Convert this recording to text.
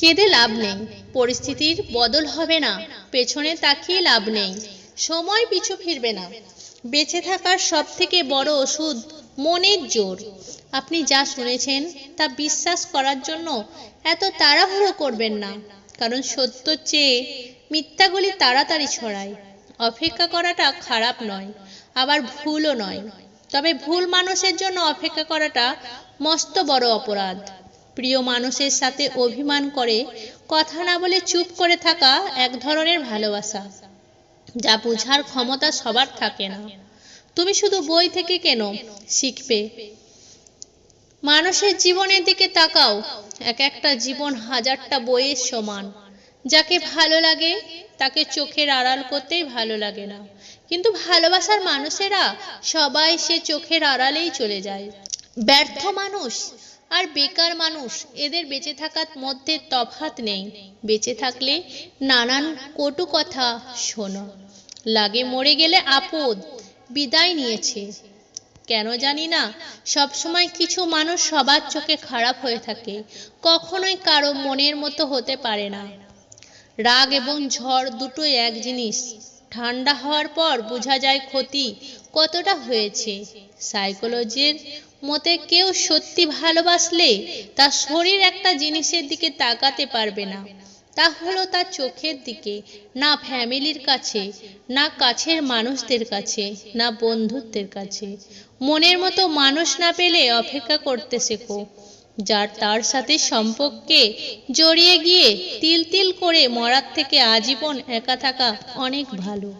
কেঁদে লাভ নেই। পরিস্থিতির বদল হবে না। পেছনে তাকিয়ে লাভ নেই। সময় পিছু ফিরবে না। বেঁচে থাকার সব থেকে বড় ওষুধ মনের জোর। আপনি যা শুনেছেন, তা বিশ্বাস করার জন্য এত তাড়াহুড়ো করবেন না। কারণ সত্য চেয়ে মিথ্যাগুলি তাড়াতাড়ি ছড়ায়। অপেক্ষা করাটা খারাপ নয়, আবার ভুলও নয়। তবে ভুল মানুষের জন্য অপেক্ষা করাটা মস্ত বড় অপরাধ। প্রিয় মানুষের সাথে অভিমান করে, কথা না বলে চুপ করে থাকা এক ধরনের ভালোবাসা, যা বোঝার ক্ষমতা সবার থাকে না। তুমি শুধু বই থেকে কেন শিখবে? মানুষের জীবনের দিকে তাকাও, এক একটা জীবন হাজারটা বইয়ের সমান। যাকে ভালো লাগে, তাকে চোখের আড়াল করতেই ভালো লাগে না। কিন্তু ভালোবাসার মানুষেরা, সবাই সে চোখের আড়ালেই চলে যায়। ব্যর্থ মানুষ আর বেকার মানুষ, এদের বেঁচে থাকার মধ্যে তফাত নেই। বেঁচে থাকলে নানান কটু কথা শোনো। লাগে মরে গেলে আপদ, বিদায় নিয়েছে। কেন জানি না, সবসময় কিছু মানুষ সবার চোখে খারাপ হয়ে থাকে, কখনোই কারও মনের মতো হতে পারে না। রাগ এবং ঝড় দুটোই এক জিনিস। ঠান্ডা হওয়ার পর বোঝা যায় ক্ষতি কতটা হয়েছে। সাইকোলজির মতে কেউ সত্যি ভালোবাসলে তার শরীর একটা জিনিসের দিকে তাকাতে পারবে না। তা হলো তার চোখের দিকে, না ফ্যামিলির কাছে, না কাছের মানুষদের কাছে, না বন্ধুত্বের কাছে। মনের মতো মানুষ না পেলে অপেক্ষা করতে শেখো। যার তার সাথে সম্পর্কে জড়িয়ে গিয়ে তিল তিল করে মরার থেকে আজীবন একা থাকা অনেক ভালো।